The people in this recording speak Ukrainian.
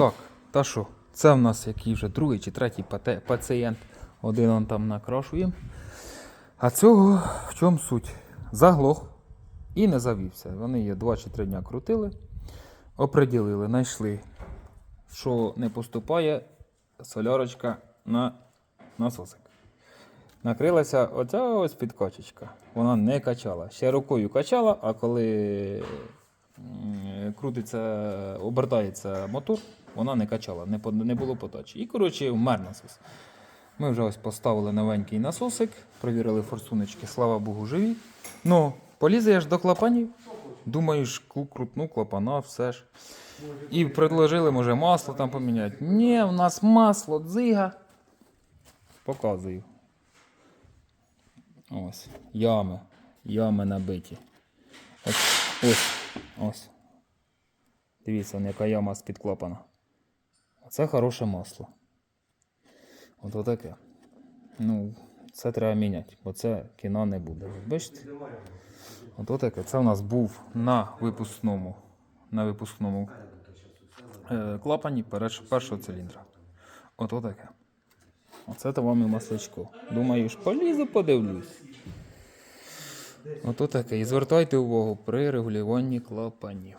Так, та що? Це в нас який вже другий чи третій пацієнт. Один он там накрашує. А цього в чому суть? Заглох і не завівся. Вони її 2 чи 3 дня крутили, оприділили, знайшли, що не поступає солярочка на насосик. Накрилася оця ось підкачечка. Вона не качала. Ще рукою качала, а коли крутиться, обертається мотор, вона не качала, не, не було подачі. І, коротше, вмер насос. Ми вже ось поставили новенький насосик, провірили форсуночки, слава Богу, живі. Ну, полізе я ж до клапанів. Думаю, ж крутну клапана, все ж. І предложили, може, масло там поміняти. Ні, у нас масло, дзига. Показую. Ось. Ями. Ями набиті. Ось. Ось. Дивіться, яка яма з-під клапана. Це хороше масло. От отаке. Ну, це треба міняти, бо це кіно не буде. Бачите? От отаке. Це у нас був на випускному, на випускному е, клапані першого циліндра. От отаке. Оце то вам і масличко. Думаю, ж полізу подивлюсь. Ото таке. І звертайте увагу при регулюванні клапанів.